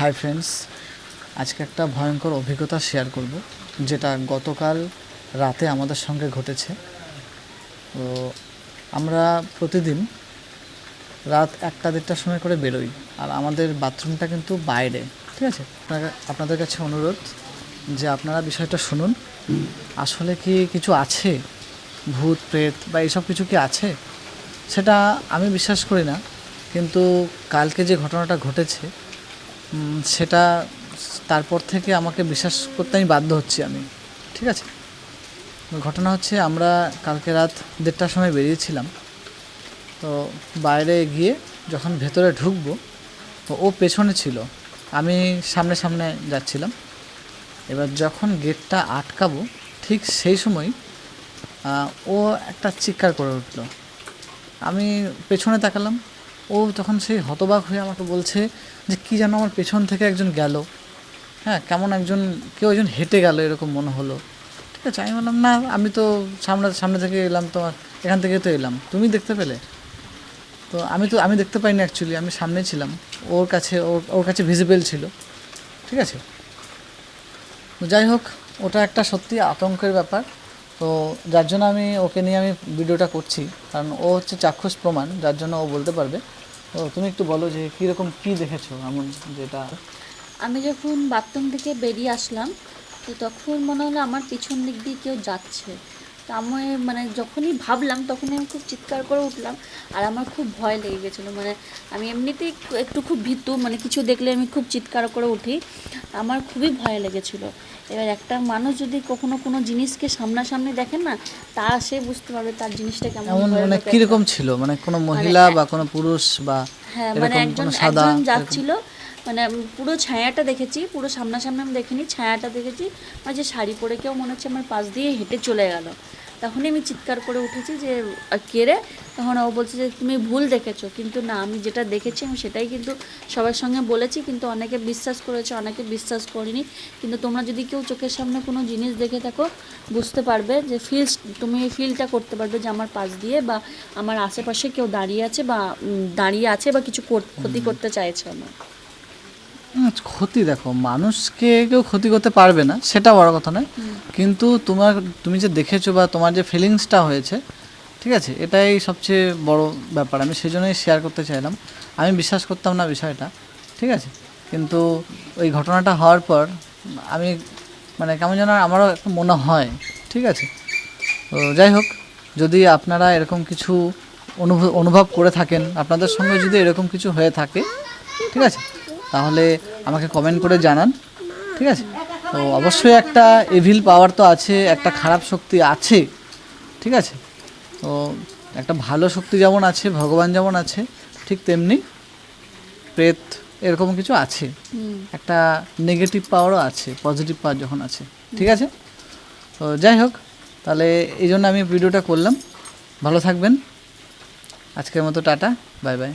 Hi friends আজকে একটা ভয়ঙ্কর অভিজ্ঞতা শেয়ার করব, যেটা গতকাল রাতে আমাদের সঙ্গে ঘটেছে। তো আমরা প্রতিদিন রাত একটা দেড়টার সময় করে বেরোই, আর আমাদের বাথরুমটা কিন্তু বাইরে, ঠিক আছে? আপনাদের কাছে অনুরোধ যে আপনারা বিষয়টা শুনুন। আসলে কি কিছু আছে? ভূত, প্রেত বা এইসব কিছু কি আছে? সেটা আমি বিশ্বাস করি না, কিন্তু কালকে যে ঘটনাটা ঘটেছে সেটা তারপর থেকে আমাকে বিশ্বাস করতে আমি বাধ্য হচ্ছি আমি। ঠিক আছে? ঘটনা হচ্ছে আমরা কালকে রাত দেড়টার সময় বেরিয়েছিলাম। তো বাইরে গিয়ে যখন ভেতরে ঢুকবো, তো ও পেছনে ছিল। আমি সামনে সামনে যাচ্ছিলাম। এবার যখন গেটটা আটকাবো, ঠিক সেই সময় ও একটা চিৎকার করে উঠল। আমি পেছনে তাকালাম। ও তখন সেই হতবাক হয়ে আমাকে বলছে যে, কি যেন আমার পেছন থেকে একজন গেল। হ্যাঁ কেমন একজন, কেউ একজন হেঁটে গেল এরকম মনে হলো। ঠিক আছে, আমি বললাম, না, আমি তো সামনে সামনে থেকে এলাম তোমার, এখান থেকে তো এলাম। তুমি দেখতে পেলে? তো আমি তো, আমি দেখতে পাইনি অ্যাকচুয়ালি আমি সামনে ছিলাম। ওর কাছে, ওর ওর কাছে ভিজিবল ছিল। ঠিক আছে? তো যাই হোক, ওটা একটা সত্যি আতঙ্কের ব্যাপার। তো যার জন্য আমি, ওকে নিয়ে আমি ভিডিওটা করছি। কারণ ও হচ্ছে চাক্ষুষ প্রমাণ, যার জন্য ও বলতে পারবে। তো তুমি একটু বলো যে কীরকম কী দেখেছ এমন যেটা? আমি যখন বাথরুম থেকে বেরিয়ে আসলাম, তো তখন মনে হলো আমার পিছন দিক দিয়ে কেউ যাচ্ছে। তো আমি মানে যখনই ভাবলাম তখনই আমি খুব চিৎকার করে উঠলাম আর আমার খুব ভয় লেগে গেছিল। মানে আমি এমনিতেই একটু- খুব ভীতু মানে কিছু দেখলে আমি খুব চিৎকার করে উঠি। আমার খুবই ভয় লেগেছিলো। এবার একটা মানুষ যদি কখনো কোনো জিনিসকে সামনাসামনি দেখেন না তা সে বুঝতে পারবে তার জিনিসটা কেমন মানে কীরকম ছিল? মানে কোনো মহিলা বা কোনো পুরুষ বা হ্যাঁ মানে একজন একজন যাচ্ছিল মানে পুরো ছায়াটা দেখেছি পুরো সামনাসামনি আমি দেখিনি ছায়াটা দেখেছি মানে যে শাড়ি পরে কেউ মনে হচ্ছে আমার পাশ দিয়ে হেঁটে চলে গেল। তখনই আমি চিৎকার করে উঠেছি যে আহ, কে রে? তখন ও বলছে যে তুমি ভুল দেখেছ। কিন্তু না আমি যেটা দেখেছি আমি সেটাই কিন্তু সবার সঙ্গে বলেছি কিন্তু অনেকে বিশ্বাস করেছে অনেকে বিশ্বাস করিনি। কিন্তু তোমরা যদি কেউ চোখের সামনে কোনো জিনিস দেখে থাকো বুঝতে পারবে যে ফিল তুমি ফিলটা করতে পারবে যে আমার পাশ দিয়ে বা আমার আশেপাশে কেউ দাঁড়িয়ে আছে বা দাঁড়িয়ে আছে বা কিছু ক্ষতি করতে চাইছে আমার। ক্ষতি দেখো মানুষকে কেউ ক্ষতি করতে পারবে না সেটা বড় কথা নয়। কিন্তু তোমার তুমি যে দেখেছ বা তোমার যে ফিলিংসটা হয়েছে ঠিক আছে এটাই সবচেয়ে বড় ব্যাপার। আমি সেই জন্যই শেয়ার করতে চাইলাম। আমি বিশ্বাস করতাম না বিষয়টা ঠিক আছে? কিন্তু ওই ঘটনাটা হওয়ার পর আমি মানে কেমন যেন আমারও একটা মনে হয় ঠিক আছে? তো যাই হোক যদি আপনারা এরকম কিছু অনুভব অনুভব করে থাকেন আপনাদের সঙ্গে যদি এরকম কিছু হয়ে থাকে ঠিক আছে? তাহলে আমাকে কমেন্ট করে জানান ঠিক আছে? তো অবশ্যই একটা এভিল পাওয়ার তো আছে একটা খারাপ শক্তি আছে ঠিক আছে? তো একটা ভালো শক্তি যেমন আছে ভগবান যেমন আছে ঠিক তেমনি প্রেত এরকম কিছু আছে। একটা নেগেটিভ পাওয়ারও আছে পজিটিভ পাওয়ার যখন আছে ঠিক আছে? তো যাই হোক তাহলে এই জন্য আমি ভিডিওটা করলাম। ভালো থাকবেন। আজকের মতো টাটা বাই বাই